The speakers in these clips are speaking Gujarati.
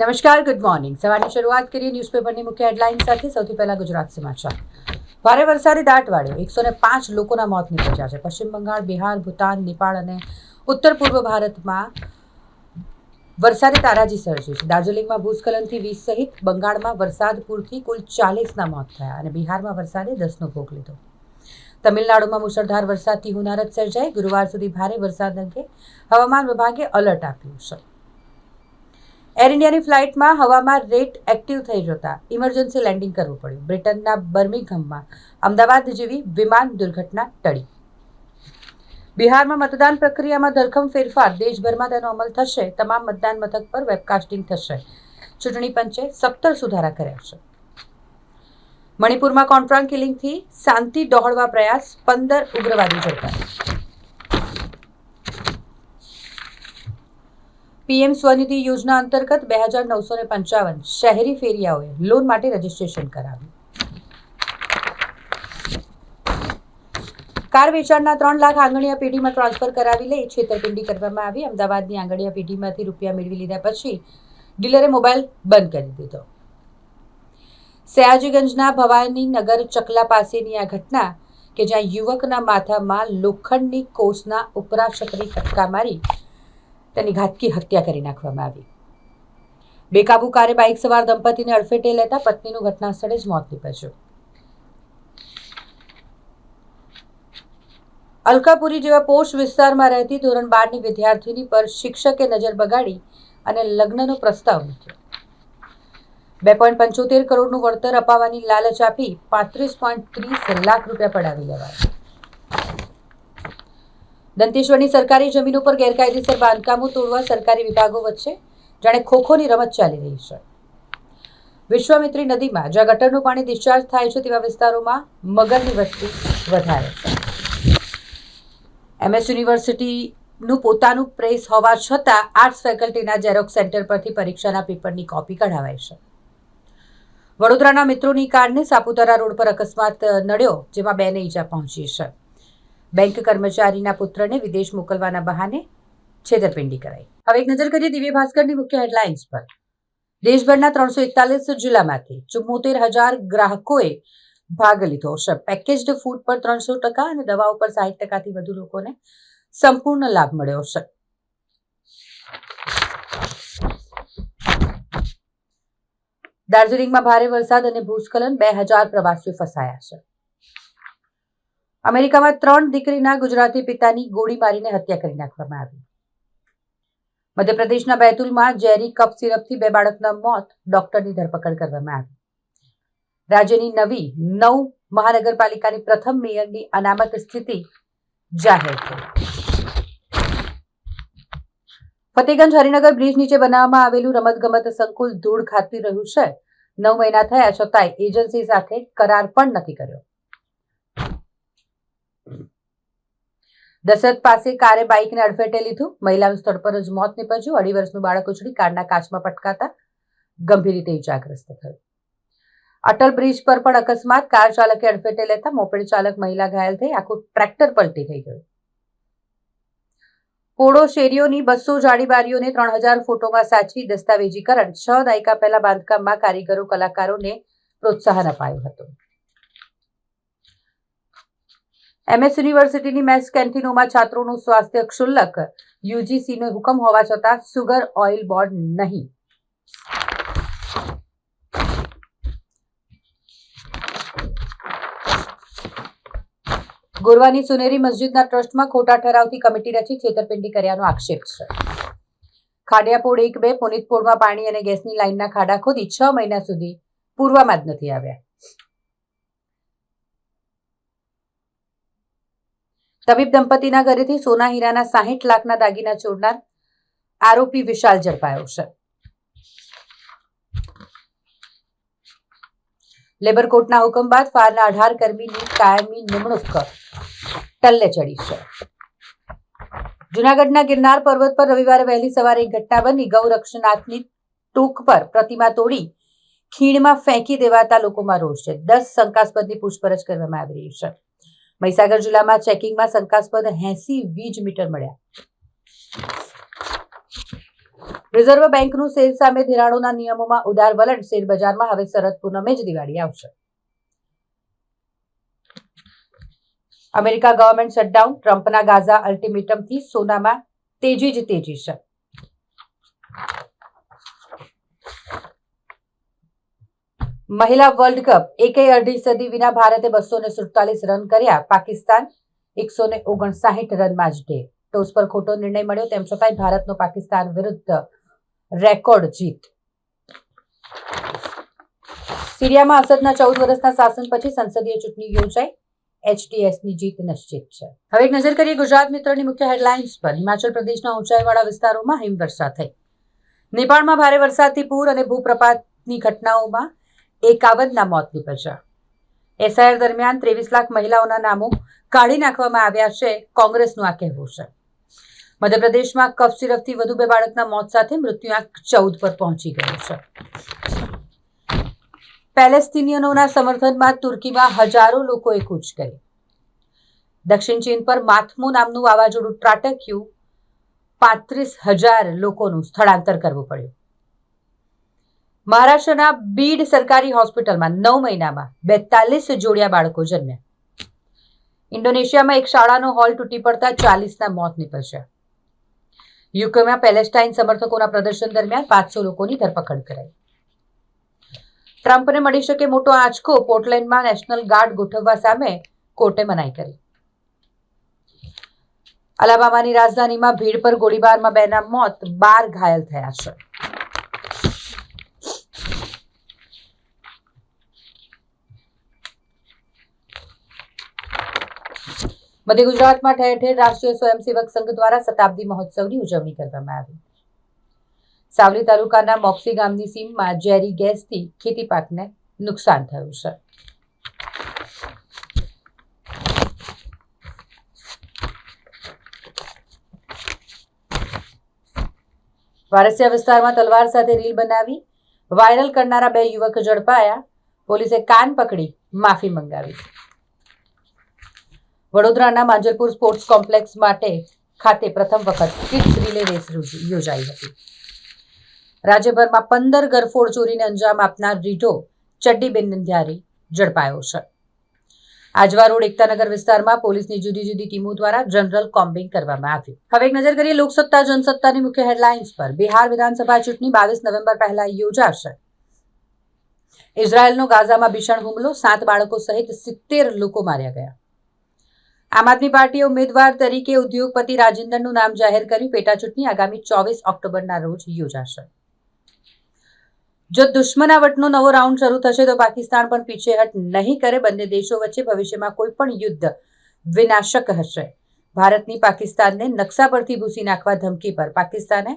નમસ્કાર ગુડ મોર્નિંગ સવારની શરૂઆત કરીએ ન્યૂઝપેપરની મુખ્ય હેડલાઇન સાથે. સૌથી પહેલા ગુજરાત સમાચાર. ભારે વરસાદે દાટ વાળ્યો. એકસો ને પાંચ લોકોના મોત નીપજ્યા છે. પશ્ચિમ બંગાળ, બિહાર, ભૂતાન, નેપાળ અને ઉત્તર પૂર્વ ભારતમાં વરસાદે તારાજી સર્જી છે. દાર્જિલિંગમાં ભૂસ્ખલનથી વીસ સહિત બંગાળમાં વરસાદ પૂરથી કુલ ચાલીસના મોત થયા અને બિહારમાં વરસાદે દસનો ભોગ લીધો. તમિલનાડુમાં મુશળધાર વરસાદથી હુનારત સર્જાઈ. ગુરુવાર સુધી ભારે વરસાદ અંગે હવામાન વિભાગે અલર્ટ આપ્યું છે. એર ઇન્ડિયાની ફ્લાઇટમાં હવામાં રેટ એક્ટિવ થઈ જતા ઇમરજન્સી લેન્ડિંગ કરવું પડ્યું. બ્રિટનના બર્મિંગહમમાં અમદાવાદ જેવી વિમાન દુર્ઘટના ટળી. બિહારમાં મતદાન પ્રક્રિયામાં ધરખમ ફેરફાર. દેશભરમાં તેનો અમલ થશે. તમામ મતદાન મથક પર વેબકાસ્ટિંગ થશે. ચૂંટણી પંચે સત્તર સુધારા કર્યા છે. મણિપુરમાં કોન્ટ્રાક્ટ કિલિંગથી શાંતિ ડહોળવા પ્રયાસ. પંદર ઉગ્રવાદી ઝડપાયા. પીએમ સ્વનિધિ યોજના અંતર્ગત બે હજાર નવસો ને પંચાવન શહેરી ફેરિયાઓએ લોન માટે રજીસ્ટ્રેશન કરાવ્યું. કાર વેચાણના ત્રણ લાખ આંગણીયા પેઢીમાં ટ્રાન્સફર કરાવી લઈ છેતરપિંડી કરવામાં આવી. અમદાવાદની આંગણીયા પેઢીમાંથી રૂપિયા મેળવી લીધા પછી ડીલરે મોબાઈલ બંધ કરી દીધો. સયાજીગંજના ભવાની નગર ચકલા પાસેની આ ઘટના કે જ્યાં યુવકના માથામાં લોખંડની કોસના ઉપરા ફટકા મારી તેની ઘાતકી હત્યા કરી નાખવામાં આવી. બેકાબુ કારે બાઇક સવાર દંપતીને અડફેટે લેતા પત્નીનું ઘટના સ્થળે જ મોત નીપજ્યું. અલકાપુરી જેવા પોષ વિસ્તારમાં રહેતી ધોરણ બારની વિદ્યાર્થીની પર શિક્ષકે નજર બગાડી અને લગ્નનો પ્રસ્તાવ મૂક્યો. બે પોઈન્ટ પંચોતેર કરોડનું વળતર અપાવવાની લાલચ આપી પાંત્રીસ પોઈન્ટ ત્રીસ લાખ રૂપિયા પડાવી લેવાયા. દંતેશ્વરની સરકારી જમીનો પર ગેરકાયદેસર બાંધકામો તોડવા સરકારી વિભાગો વચ્ચે જાણે ખોખોની રમત ચાલી રહી છે. વિશ્વામિત્રી નદીમાં જ્યાં ગટરનું પાણી ડિસ્ચાર્જ થાય છે તેવા વિસ્તારોમાં મગરની વસ્તી વધારે છે. એમએસ યુનિવર્સિટીનું પોતાનું પ્રેસ હોવા છતાં આર્ટ્સ ફેકલ્ટીના જેરોક્સ સેન્ટર પરથી પરીક્ષાના પેપરની કોપી કઢાવાય છે. વડોદરાના મિત્રોની કારને સાપુતારા રોડ પર અકસ્માત નડ્યો, જેમાં બેને ઈજા પહોંચી છે. બેંક કર્મચારીના પુત્રને વિદેશ મોકલવાના બહાને છેતરપિંડી કરાઈ. હવે એક નજર કરીએ દિવ્ય ભાસ્કરની મુખ્ય હેડલાઇન્સ પર. દેશભરના ત્રણસો એકતાલીસ જિલ્લામાંથી ચુમ્મોતેર હજાર ગ્રાહકોએ ભાગ લીધો. છે પેકેજ્ડ ફૂડ પર ત્રણસો ટકા અને દવાઓ પર સાહીઠ ટકાથી વધુ લોકોને સંપૂર્ણ લાભ મળ્યો. છે દાર્જિલિંગમાં ભારે વરસાદ અને ભૂસ્ખલન, બે હજાર પ્રવાસીઓ ફસાયા છે. અમેરિકામાં ત્રણ દીકરીના ગુજરાતી પિતાની ગોળી મારીને હત્યા કરી નાખવામાં આવી. મધ્યપ્રદેશના બેતુલમાં ઝેરી કપ સિરપથી બે બાળકના મોત ડોક્ટરની ધરપકડ કરવામાં આવી. રાજ્યની નવી નવ મહાનગરપાલિકાની પ્રથમ મેયરની અનામત સ્થિતિ જાહેર થઈ. ફતેગંજ હરિનગર બ્રિજ નીચે બનાવવામાં આવેલું રમતગમત સંકુલ ધૂળ ખાતી રહ્યું છે. નવ મહિના થયા છતાંય એજન્સી સાથે કરાર પણ નથી કર્યો. દશરથ પાસે કારે બાઇકને અડફેટે લીધું. મહિલાનું સ્થળ પર જ મોત નીપજ્યું. અઢી વર્ષનું બાળક ઉછળી કારના કાચમાં પટકાતા ગંભીર રીતે ઇજાગ્રસ્ત થયું. અટલ બ્રિજ પર પણ અકસ્માત. કાર ચાલકે અડફેટે લેતા મોપેડ ચાલક મહિલા ઘાયલ થઈ. આખું ટ્રેક્ટર પલટી થઈ ગયું. પોળો શેરીઓની બસો જાડીબારીઓને ત્રણ હજાર ફોટોમાં સાચવી દસ્તાવેજીકરણ. છ દાયકા પહેલા બાંધકામમાં કારીગરો, કલાકારોને પ્રોત્સાહન અપાયું હતું. એમએસ યુનિવર્સિટીની મેસ કેન્ટીનોમાં છાત્રોનું સ્વાસ્થ્ય ક્ષુલ્લક. યુજીસીનો હુકમ હોવા છતાં સુગર ઓઇલ બોર્ડ નહીં. ગોરવાની સુનેરી મસ્જિદના ટ્રસ્ટમાં ખોટા ઠરાવથી કમિટી રચી છેતરપિંડી કર્યાનો આક્ષેપ છે. ખાડિયાપોળ એક બે, પુનિતપોળમાં પાણી અને ગેસની લાઇનના ખાડા ખોદી છ મહિના સુધી પૂરવામાં જ નથી આવ્યા. તબીબ દંપતીના ઘરેથી સોના હીરાના સાહીઠ લાખના દાગીના ચોરનાર આરોપી વિશાલ ઝડપાયો છે. લેબર કોર્ટના હુકમ બાદ ફારના અઢાર કર્મીની કાયમી નિમણૂક ટલ્લે ચડી છે. જુનાગઢના ગિરનાર પર્વત પર રવિવારે વહેલી સવારે એક ઘટના બની. ગૌરક્ષનાથની ટોક પર પ્રતિમા તોડી ખીણમાં ફેંકી દેવાતા લોકોમાં રોષ છે. દસ શંકાસ્પદની પૂછપરછ કરવામાં આવી રહી છે. મહીસાગર જિલ્લામાં ચેકિંગમાં શંકાસ્પદ એસી વીજ મીટર મળ્યા. રિઝર્વ બેંકનું શેર સામે ધિરાણોના નિયમોમાં ઉદાર વલણ શેર બજારમાં હવે શરદ પૂનમે જ દિવાળી આવશે. અમેરિકા ગવર્મેન્ટ શટડાઉન, ટ્રમ્પના ગાઝા અલ્ટિમેટમથી સોનામાં તેજી જ તેજી છે. મહિલા વર્લ્ડ કપ એક અઢી સદી વિના ભારતે બસો ને સુડતાલીસ રન કર્યા. પાકિસ્તાન એકસો ને ઓગણસાહીઠ રનમાં જ ઢે ટોસ પર ખોટો નિર્ણય મળ્યો, તેમ છતાંય ભારતનો પાકિસ્તાન વિરુદ્ધ રેકોર્ડ જીત. સિરિયામાં અસદના ચૌદ વર્ષના શાસન પછી સંસદીય ચૂંટણી યોજાઈ. એચટીએસની જીત નિશ્ચિત છે. હવે એક નજર કરીએ ગુજરાત મિત્રની મુખ્ય હેડલાઇન્સ પર. હિમાચલ પ્રદેશના ઊંચાઈવાળા વિસ્તારોમાં હિમવર્ષા થઈ. નેપાળમાં ભારે વરસાદથી પૂર અને ભૂપ્રપાતની ઘટનાઓમાં એકાવનના મોત નીપજ્યા. એસઆઈઆર દરમિયાન ત્રેવીસ લાખ મહિલાઓના નામો કાઢી નાખવામાં આવ્યા છે કોંગ્રેસનું આ કહેવું છે. મધ્યપ્રદેશમાં કફ સિરપથી વધુ બે બાળકના મોત સાથે મૃત્યુઆંક ચૌદ પર પહોંચી ગયો છે. પેલેસ્ટિનિયનોના સમર્થનમાં તુર્કીમાં હજારો લોકોએ કૂચ કરી. દક્ષિણ ચીન પર માથમુ નામનું વાવાઝોડું ત્રાટક્યું. પાંત્રીસ હજાર લોકોનું સ્થળાંતર કરવું પડ્યું. મહારાષ્ટ્રના બીડ સરકારી હોસ્પિટલમાં નવ મહિનામાં બેતાલીસ જોડિયા બાળકો જન્મ્યા. ઇન્ડોનેશિયામાં એક શાળાનો હોલ તૂટી પડતા ચાલીસના મોત નીપજ્યા. યુકેમાં પેલેસ્ટાઇન સમર્થકોના પ્રદર્શન દરમિયાન પાંચસો લોકોની ધરપકડ કરાઈ. ટ્રમ્પને મળી શકે મોટો આંચકો પોર્ટલેન્ડમાં નેશનલ ગાર્ડ ગોઠવવા સામે કોર્ટે મનાઈ કરી. અલાબામાની રાજધાનીમાં ભીડ પર ગોળીબારમાં બેના મોત બાર ઘાયલ થયા છે. મધ્ય ગુજરાતમાં ઠેર ઠેર રાષ્ટ્રીય સ્વયંસેવક સંઘ દ્વારા શતાબ્દી મહોત્સવની ઉજવણી કરવામાં આવી. સાવલી તાલુકાના મોક્સી ગામની સીમમાં ઝેરી ગેસથી ખેતી પાકને નુકસાન થયું છે. વારસિયા વિસ્તારમાં તલવાર સાથે રીલ બનાવી વાયરલ કરનારા બે યુવક ઝડપાયા. પોલીસે કાન પકડી માફી મંગાવી. વડોદરાના માંજરપુર સ્પોર્ટ્સ કોમ્પ્લેક્સ માટે ખાતે પ્રથમ વખત કિડ્સ રિલે રેસ યોજાઈ હતી. રાજ્યભરમાં પંદર ગરફોડ ચોરીને અંજામ આપનાર રીઢો ચડ્ડીબેન નંદ્યારી ઝડપાયો છે. આજવા રોડ એકતાનગર વિસ્તારમાં પોલીસની જુદી જુદી ટીમો દ્વારા જનરલ કોમ્બિંગ કરવામાં આવ્યું. હવે એક નજર કરીએ લોકસત્તા, જનસત્તાની મુખ્ય હેડલાઇન્સ પર. બિહાર વિધાનસભા ચૂંટણી બાવીસ નવેમ્બર પહેલા યોજાશે. ઇઝરાયલનો ગાઝામાં ભીષણ હુમલો, સાત બાળકો સહિત સિત્તેર લોકો માર્યા ગયા. આમ આદમી પાર્ટીએ ઉમેદવાર તરીકે ઉદ્યોગપતિ રાજેન્દરનું નામ જાહેર કર્યું પેટા ચૂંટણી આગામી ચોવીસ ઓક્ટોબરના રોજ યોજાશે. જો દુશ્મનાવટનો નવો રાઉન્ડ શરૂ થશે તો પાકિસ્તાન પણ પીછેહટ નહીં કરે. બંને દેશો વચ્ચે ભવિષ્યમાં કોઈ પણ યુદ્ધ વિનાશક હશે. ભારતની પાકિસ્તાનને નકશા પરથી ભૂસી નાખવા ધમકી પર પાકિસ્તાને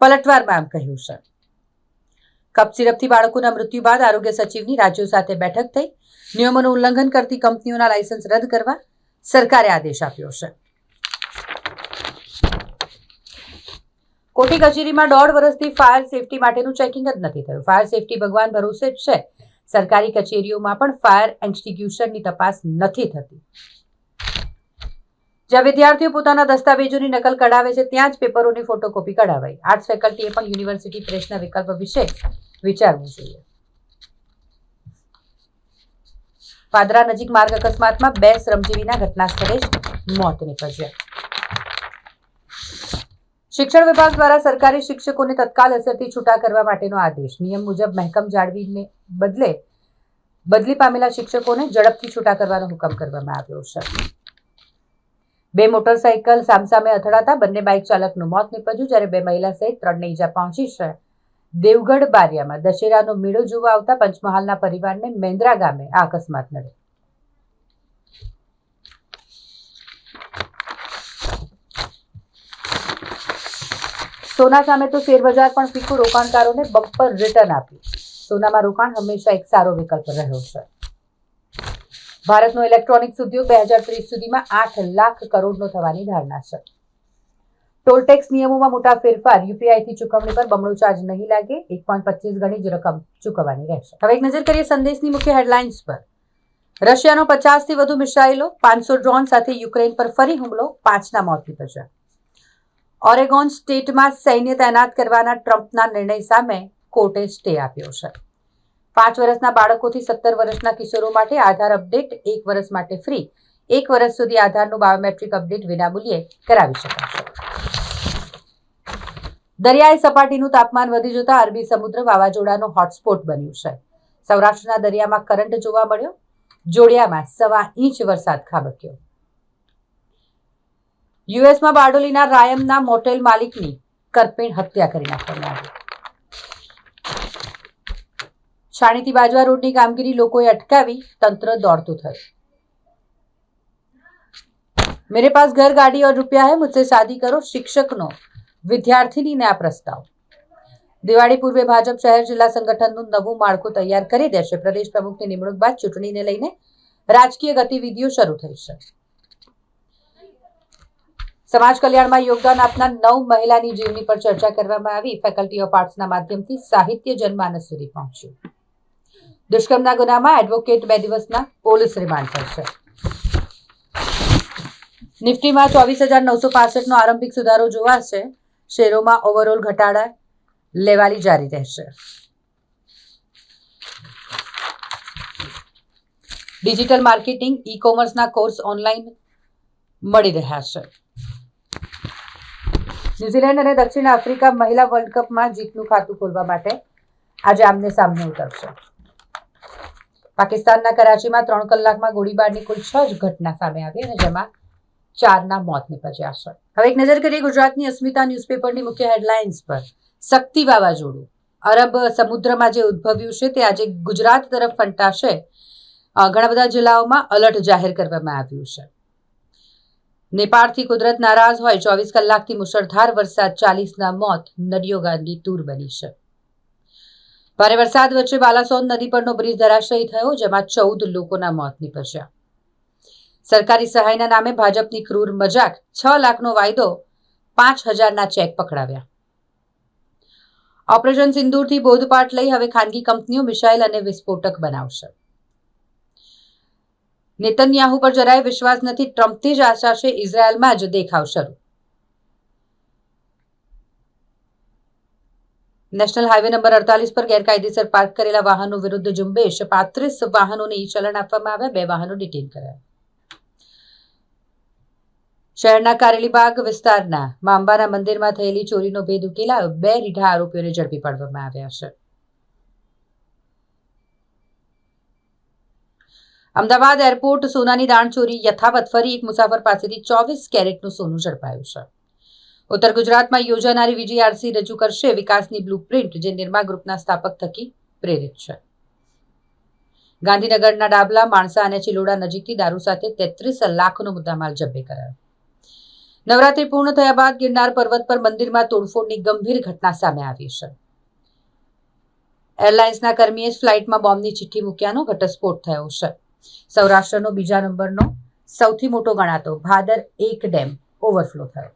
પલટવારમાં આમ કહ્યું છે. કપ સિરપથી બાળકોના મૃત્યુ બાદ આરોગ્ય સચિવની રાજ્યો સાથે બેઠક થઈ. નિયમોનું ઉલ્લંઘન કરતી કંપનીઓના લાયસન્સ રદ કરવા સરકારે આદેશ આપ્યો છે. કોટી કચેરીમાં દોઢ વર્ષથી ફાયર સેફટી માટેનું ચેકિંગ જ નથી થયું. ફાયર સેફટી ભગવાન ભરોસે જ છે. સરકારી કચેરીઓમાં પણ ફાયર એક્સટિંગ્યુશનની તપાસ નથી થતી. જ્યાં વિદ્યાર્થીઓ પોતાના દસ્તાવેજોની નકલ કઢાવે છે, ત્યાં જ પેપરોની ફોટોકોપી કઢાવાઈ. આર્ટ્સ ફેકલ્ટીએ પણ યુનિવર્સિટી પ્રેસના વિકલ્પ વિશે વિચારવું જોઈએ. પાદરા નજીક માર્ગ અકસ્માતમાં બે શ્રમજીવીના ઘટના સ્થળે જ મોત નીપજ્યા. શિક્ષણ વિભાગ દ્વારા સરકારી શિક્ષકોને તત્કાલ અસરથી છૂટા કરવા માટેનો આદેશ. નિયમ મુજબ મહેકમ જાળવીને બદલે બદલી પામેલા શિક્ષકોને ઝડપથી છૂટા કરવાનો હુકમ કરવામાં આવ્યો છે. બે મોટરસાયકલ સામસામે અથડાતા બંને બાઇક ચાલકનું મોત નીપજ્યું, જ્યારે બે મહિલા સહિત ત્રણને ઈજા પહોંચી છે. દેવગઢ બારિયામાં દશેરાનો મેળો જોવા આવતા પંચમહાલના પરિવારને મેંદ્રા ગામે આ અકસ્માત નડ્યો. સોના સામે તો શેરબજાર પણ ફીકું રોકાણકારોને બપર રિટર્ન આપ્યું. સોનામાં રોકાણ હંમેશા એક સારો વિકલ્પ રહ્યો છે. ભારતનો ઇલેક્ટ્રોનિક્સ ઉદ્યોગ બે હજાર ત્રીસ સુધીમાં આઠ લાખ કરોડનો થવાની ધારણા છે. ટોલ ટેક્સ નિયમોમાં મોટા ફેરફાર યુપીઆઈથી ચૂકવણી પર બમણો ચાર્જ નહીં લાગે, એક પોઈન્ટ પચીસ ગણી જ રકમ ચૂકવવાની રહેશે. હવે એક નજર કરીએ સંદેશની મુખ્ય હેડલાઇન્સ પર. રશિયાનો પચાસથી વધુ મિસાઇલો, પાંચસો ડ્રોન સાથે યુક્રેન પર ફરી હુમલો, પાંચના મોત નીપજ્યા. ઓરેગોન સ્ટેટમાં સૈન્ય તૈનાત કરવાના ટ્રમ્પના નિર્ણય સામે કોર્ટે સ્ટે આપ્યો છે. પાંચ વર્ષના બાળકોથી સત્તર વર્ષના કિશોરો માટે આધાર અપડેટ એક વર્ષ માટે ફ્રી એક વર્ષ સુધી આધારનું બાયોમેટ્રિક અપડેટ વિનામૂલ્યે કરાવી શકાશે દરિયાઈ સપાટીનું તાપમાન વધી જતા અરબી સમુદ્ર વાવાઝોડાનો હોટસ્પોટ બન્યું છે સૌરાષ્ટ્રના દરિયામાં કરંટ જોવા મળ્યો જોડિયામાં સવા ઇંચ વરસાદ ખાબક્યો યુએસમાં બારડોલીના રાયમના મોટેલ માલિકની કરપીણ હત્યા કરી નાખવામાં આવી છાણીથી બાજવા રોડની કામગીરી લોકોએ અટકાવી તંત્ર દોડતું થયું मेरे पास घर गाड़ी और रुपया है मुझसे शादी करो શિક્ષકનો વિદ્યાર્થીનીને આ પ્રસ્તાવ. દિવાળી પૂર્વે ભાજપ શહેર જિલ્લા સંગઠનનું નવું માળખું તૈયાર કરી દેશે. પ્રદેશ પ્રમુખની નિમણૂક બાદ ચૂંટણીને લઈને રાજકીય ગતિવિધિઓ શરૂ થઈ છે. સમાજ કલ્યાણમાં યોગદાન આપનાર નવ મહિલાની જીવની પર ચર્ચા કરવામાં આવી. ફેકલ્ટી ઓફ આર્ટ્સના માધ્યમથી સાહિત્ય જનમાનસ સુધી પહોંચ્યું. દુષ્કર્મના ગુનામાં એડવોકેટ બે દિવસના પોલીસ રિમાન્ડ પર છે. નિફ્ટીમાં ચોવીસ હજાર નવસો પાસઠનો આરંભિક સુધારો જોવાશે શેરોમાં ઓવરઓલ ઘટાડા લેવાલી જારી રહેશે. ડિજિટલ માર્કેટિંગ ઈ કોમર્સના કોર્સ ઓનલાઈન મળી રહ્યા છે. ન્યુઝીલેન્ડ અને દક્ષિણ આફ્રિકા મહિલા વર્લ્ડ કપમાં જીતનું ખાતું ખોલવા માટે આજે આમને સામને ઉતરશે. પાકિસ્તાનના કરાચીમાં ત્રણ કલાકમાં ગોળીબારની કુલ છ જ ઘટના સામે આવી અને જેમાં ચારના મોત નીપજ્યા છે. હવે એક નજર કરીએ ગુજરાતની અસ્મિતા ન્યૂઝપેપરની મુખ્ય હેડલાઇન્સ પર. શક્તિ વાવાઝોડું. અરબ સમુદ્રમાં જે ઉદ્ભવ્યું છે તે આજે ગુજરાત તરફ ફંટાશે. ઘણા બધા જિલ્લાઓમાં અલર્ટ જાહેર કરવામાં આવ્યું છે. નેપાળથી કુદરત નારાજ હોય ચોવીસ કલાકથી મુશળધાર વરસાદ, ચાલીસના મોત, નદીઓ ગાંધી તૂર બની છે. ભારે વરસાદ વચ્ચે બાલાસોન નદી પરનો બ્રિજ ધરાશયી થયો, જેમાં ચૌદ લોકોના મોત નીપજ્યા. સરકારી સહાયના નામે ભાજપની ક્રૂર મજાક, છ લાખનો વાયદો, પાંચ હજારના ચેક પકડાવ્યા. ઓપરેશન સિંદૂરથી બોધપાઠ લઈ હવે ખાનગી કંપનીઓ મિસાઇલ અને વિસ્ફોટક બનાવશે. નેતન્યાહુ પર જરાય વિશ્વાસ નથી, ટ્રમ્પથી જ આશા છે ઇઝરાયલમાં જ દેખાવ શરૂ. નેશનલ હાઈવે નંબર અડતાલીસ પર ગેરકાયદેસર પાર્ક કરેલા વાહનો વિરુદ્ધ ઝુંબેશ, પાંત્રીસ વાહનોને ઈ ચલણ આપવામાં આવ્યા, બે વાહનો ડિટેન કરાયા. શહેરના કારેલીબાગ વિસ્તારના માંબાના મંદિરમાં થયેલી ચોરીનો ભેદ ઉકેલાયો. બે રીઢા આરોપીઓને ઝડપી પાડવામાં આવ્યા છે. અમદાવાદ એરપોર્ટ સોનાની દાણચોરી યથાવત ફરી એક મુસાફર પાસેથી ચોવીસ કેરેટનું સોનું ઝડપાયું છે. ઉત્તર ગુજરાતમાં યોજાનારી વીજીઆરસી રજૂ કરશે વિકાસની બ્લુપ્રિન્ટ, જે નિર્મા ગ્રુપના સ્થાપક થકી પ્રેરિત છે. ગાંધીનગરના ડાબલા, માણસા અને ચિલોડા નજીકથી દારૂ સાથે તેત્રીસ લાખનો મુદ્દામાલ જબ્બે કરાયો. નવરાત્રી પૂર્ણ થયા બાદ ગિરનાર પર્વત પર મંદિરમાં તોડફોડની ગંભીર ઘટના સામે આવી છે. એરલાઇન્સના કર્મીએ જ ફ્લાઇટમાં બોમ્બની ચિઠ્ઠી મૂક્યાનો ઘટસ્ફોટ થયો છે. સૌરાષ્ટ્રનો બીજા નંબરનો સૌથી મોટો ગણાતો ભાદર એક ડેમ ઓવરફ્લો થયો.